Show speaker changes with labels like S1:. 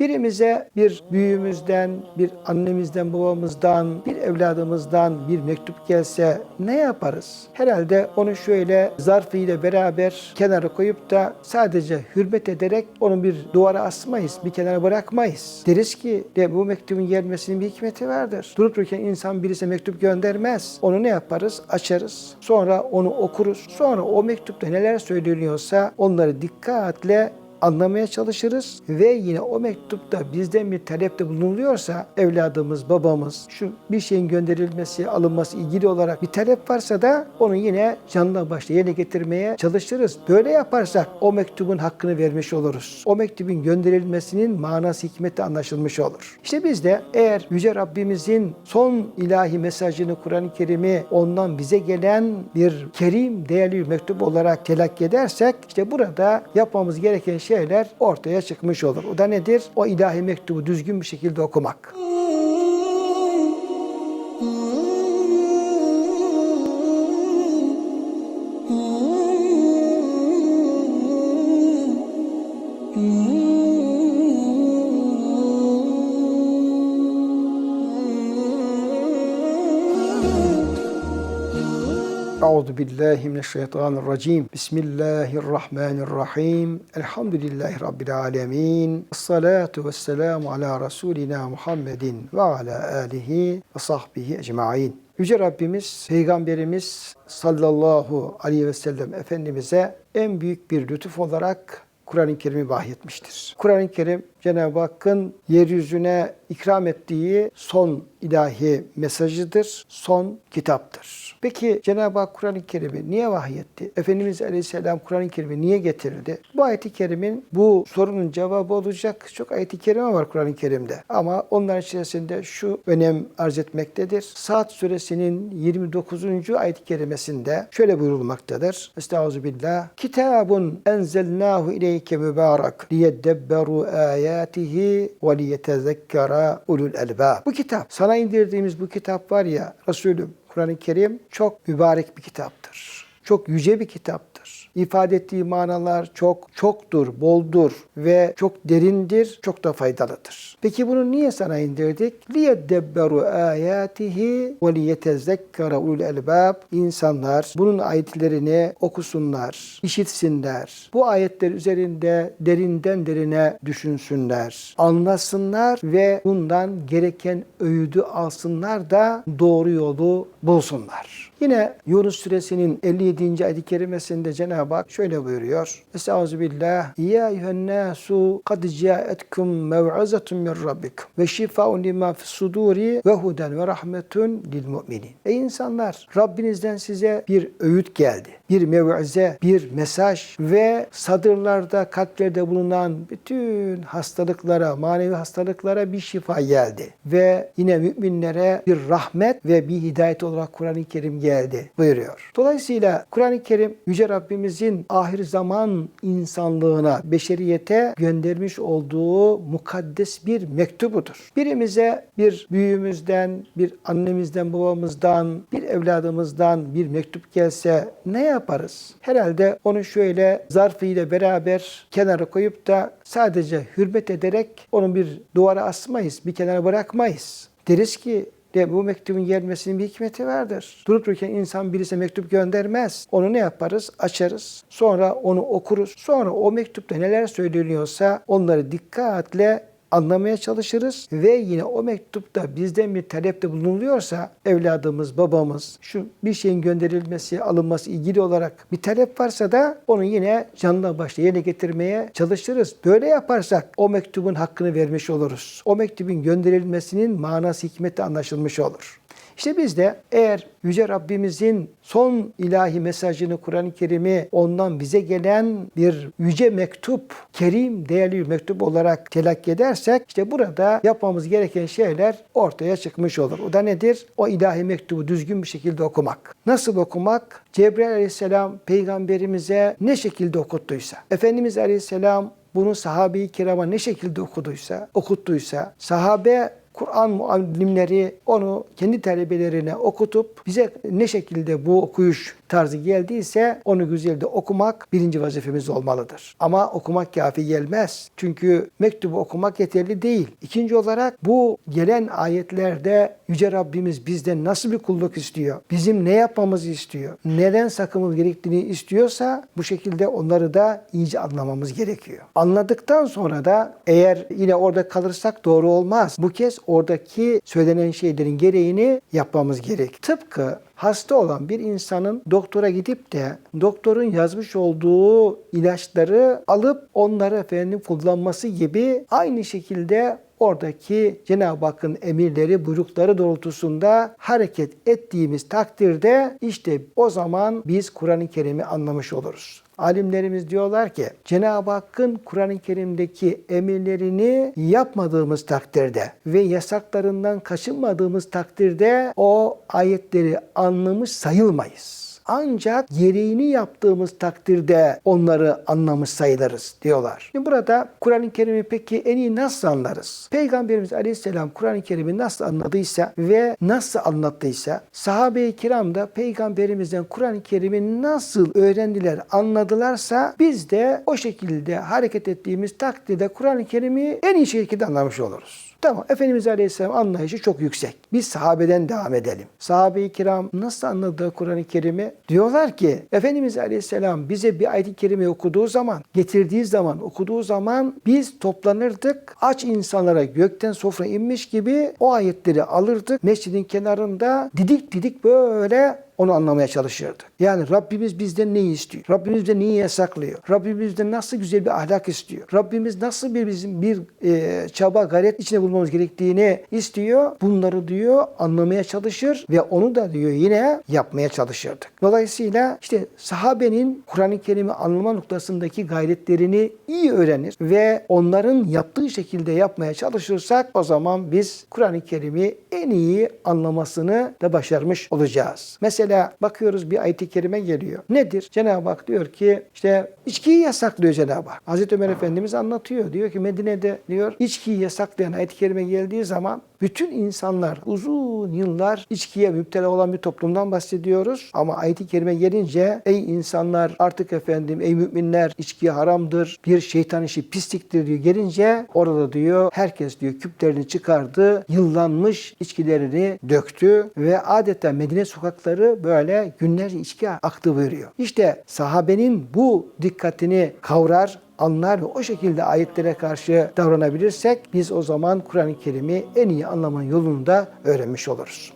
S1: Birimize bir büyüğümüzden, bir annemizden, babamızdan, bir evladımızdan bir mektup gelse ne yaparız? Herhalde onu şöyle zarfıyla beraber kenara koyup da sadece hürmet ederek onu bir duvara asmayız, bir kenara bırakmayız. Deriz ki de bu mektubun gelmesinin bir hikmeti vardır. Durup dururken insan birisi mektup göndermez. Onu ne yaparız? Açarız. Sonra onu okuruz. Sonra o mektupta neler söyleniyorsa onları dikkatle anlamaya çalışırız ve yine o mektupta bizden bir talepte bulunuluyorsa evladımız, babamız şu bir şeyin gönderilmesi, alınması ilgili olarak bir talep varsa da onu yine canlı başla yerine getirmeye çalışırız. Böyle yaparsak o mektubun hakkını vermiş oluruz. O mektubun gönderilmesinin manası hikmeti anlaşılmış olur. İşte biz de eğer Yüce Rabbimizin son ilahi mesajını Kur'an-ı Kerim'i ondan bize gelen bir kerim, değerli bir mektup olarak telakki edersek işte burada yapmamız gereken şeyler ortaya çıkmış olur. O da nedir? O ilahi mektubu düzgün bir şekilde okumak. Euzu billahi mineşşeytanirracim. Bismillahirrahmanirrahim. Elhamdülillahi rabbil alamin. Essalatu vesselamu ala rasulina Muhammedin ve ala alihi ve sahbihi ecmaîn. Yüce Rabbimiz, Peygamberimiz sallallahu aleyhi ve sellem Efendimiz'e en büyük bir lütuf olarak Kur'an-ı Kerim'i vahyetmiştir. Kur'an-ı Kerim Cenab-ı Hakk'ın yeryüzüne ikram ettiği son ilahi mesajıdır, son kitaptır. Peki Cenab-ı Hak Kur'an-ı Kerim'i niye vahyetti? Efendimiz Aleyhisselam Kur'an-ı Kerim'i niye getirdi? Bu ayet-i kerimin bu sorunun cevabı olacak çok ayet-i kerime var Kur'an-ı Kerim'de. Ama onlar içerisinde şu önem arz etmektedir. Saat suresinin 29. ayet-i kerimesinde şöyle buyurulmaktadır. Estağfirullah. Kitabun enzelnahu ileyke mübarek liyeddebberu ayatihi ve liyetezekkara ulul elbab. Bu kitap, sana indirdiğimiz bu kitap var ya Resulüm, Kur'an-ı Kerim çok mübarek bir kitaptır Çok yüce bir kitaptır. İfade ettiği manalar çok çoktur, boldur ve çok derindir, çok da faydalıdır. Peki bunu niye sana indirdik? لِيَدَّبَّرُوا آيَاتِهِ وَلِيَتَذَكَّرَ ulul elbab. İnsanlar bunun ayetlerini okusunlar, işitsinler. Bu ayetler üzerinde derinden derine düşünsünler, anlasınlar ve bundan gereken öğüdü alsınlar da doğru yolu bulsunlar. Yine Yunus suresinin 57. ayet-i kerimesinde Cenab-ı Hak şöyle buyuruyor. Estağfirullah. Ya eyyühennâsu kad câetkum mev'azetun min rabbikum ve şifaun lima fis suduri ve huden ve rahmetun lil mu'minin. Ey insanlar Rabbinizden size bir öğüt geldi. Bir mev'ize, bir mesaj ve sadırlarda, kalplerde bulunan bütün hastalıklara, manevi hastalıklara bir şifa geldi. Ve yine müminlere bir rahmet ve bir hidayet olarak Kur'an-ı Kerim geldi buyuruyor. Dolayısıyla Kur'an-ı Kerim Yüce Rabbimizin ahir zaman insanlığına, beşeriyete göndermiş olduğu mukaddes bir mektubudur. Birimize bir büyüğümüzden, bir annemizden, babamızdan, bir evladımızdan bir mektup gelse ne yaparız? Herhalde onu şöyle zarfıyla beraber kenara koyup da sadece hürmet ederek onu bir duvara asmayız, bir kenara bırakmayız. Deriz ki de bu mektubun gelmesinin bir hikmeti vardır. Durup dururken insan birisi mektup göndermez. Onu ne yaparız? Açarız. Sonra onu okuruz. Sonra o mektupta neler söyleniyorsa onları dikkatle anlamaya çalışırız ve yine o mektupta bizden bir talepte bulunuluyorsa evladımız, babamız şu bir şeyin gönderilmesi, alınması ilgili olarak bir talep varsa da onu yine canlı başla yerine getirmeye çalışırız. Böyle yaparsak o mektubun hakkını vermiş oluruz. O mektubun gönderilmesinin manası hikmeti anlaşılmış olur. İşte biz de eğer Yüce Rabbimizin son ilahi mesajını Kur'an-ı Kerim'i ondan bize gelen bir yüce mektup, kerim, değerli bir mektup olarak telakki edersek işte burada yapmamız gereken şeyler ortaya çıkmış olur. O da nedir? O ilahi mektubu düzgün bir şekilde okumak. Nasıl okumak? Cebrail aleyhisselam peygamberimize ne şekilde okuttuysa, Efendimiz aleyhisselam bunu sahabe-i kirama ne şekilde okuduysa, okuttuysa, sahabe Kur'an muallimleri onu kendi talebelerine okutup bize ne şekilde bu okuyuş tarzı geldiyse onu güzelce okumak birinci vazifemiz olmalıdır. Ama okumak kafi gelmez. Çünkü mektubu okumak yeterli değil. İkinci olarak bu gelen ayetlerde Yüce Rabbimiz bizden nasıl bir kulluk istiyor? Bizim ne yapmamızı istiyor? Neden sakınmamız gerektiğini istiyorsa bu şekilde onları da iyice anlamamız gerekiyor. Anladıktan sonra da eğer yine orada kalırsak doğru olmaz. Bu kez oradaki söylenen şeylerin gereğini yapmamız gerek. Tıpkı hasta olan bir insanın doktora gidip de doktorun yazmış olduğu ilaçları alıp onları efendim kullanması gibi aynı şekilde oradaki Cenab-ı Hakk'ın emirleri, buyrukları doğrultusunda hareket ettiğimiz takdirde işte o zaman biz Kur'an-ı Kerim'i anlamış oluruz. Alimlerimiz diyorlar ki Cenab-ı Hakk'ın Kur'an-ı Kerim'deki emirlerini yapmadığımız takdirde ve yasaklarından kaçınmadığımız takdirde o ayetleri anlamış sayılmayız. Ancak gereğini yaptığımız takdirde onları anlamış sayılırız diyorlar. Şimdi burada Kur'an-ı Kerim'i peki en iyi nasıl anlarız? Peygamberimiz Aleyhisselam Kur'an-ı Kerim'i nasıl anladıysa ve nasıl anlattıysa sahabe-i kiram da peygamberimizden Kur'an-ı Kerim'i nasıl öğrendiler, anladılarsa biz de o şekilde hareket ettiğimiz takdirde Kur'an-ı Kerim'i en iyi şekilde anlamış oluruz. Tamam. Efendimiz Aleyhisselam anlayışı çok yüksek. Biz sahabeden devam edelim. Sahabe-i kiram nasıl anladı Kur'an-ı Kerim'i? Diyorlar ki Efendimiz Aleyhisselam bize bir ayet-i kerime okuduğu zaman, getirdiği zaman, okuduğu zaman biz toplanırdık. Aç insanlara gökten sofra inmiş gibi o ayetleri alırdık. Mescidin kenarında didik didik böyle onu anlamaya çalışırdık. Yani Rabbimiz bizden neyi istiyor? Rabbimiz bizden neyi yasaklıyor? Rabbimiz bizden nasıl güzel bir ahlak istiyor? Rabbimiz nasıl bir bizim bir e, çaba, gayret içine bulmamız gerektiğini istiyor. Bunları diyor anlamaya çalışır ve onu da diyor yine yapmaya çalışırdık. Dolayısıyla işte sahabenin Kur'an-ı Kerim'i anlama noktasındaki gayretlerini iyi öğrenir ve onların yaptığı şekilde yapmaya çalışırsak o zaman biz Kur'an-ı Kerim'i en iyi anlamasını da başarmış olacağız. Mesela bakıyoruz bir ayet-i kerime geliyor. Nedir? Cenab-ı Hak diyor ki işte içkiyi yasaklıyor Cenab-ı Hak. Hazreti Ömer Efendimiz anlatıyor. Diyor ki Medine'de diyor içkiyi yasaklayan ayet-i kerime geldiği zaman bütün insanlar uzun yıllar içkiye müptela olan bir toplumdan bahsediyoruz. Ama ayet-i kerime gelince ey insanlar artık efendim ey müminler içki haramdır. Bir şeytan işi pisliktir diyor. Gelince orada diyor herkes diyor küplerini çıkardı. Yıllanmış içkilerini döktü ve adeta Medine sokakları böyle günlerce içki aktı buyuruyor. İşte sahabenin bu dikkatini kavrar, anlar ve o şekilde ayetlere karşı davranabilirsek biz o zaman Kur'an-ı Kerim'i en iyi anlamanın yolunu da öğrenmiş oluruz.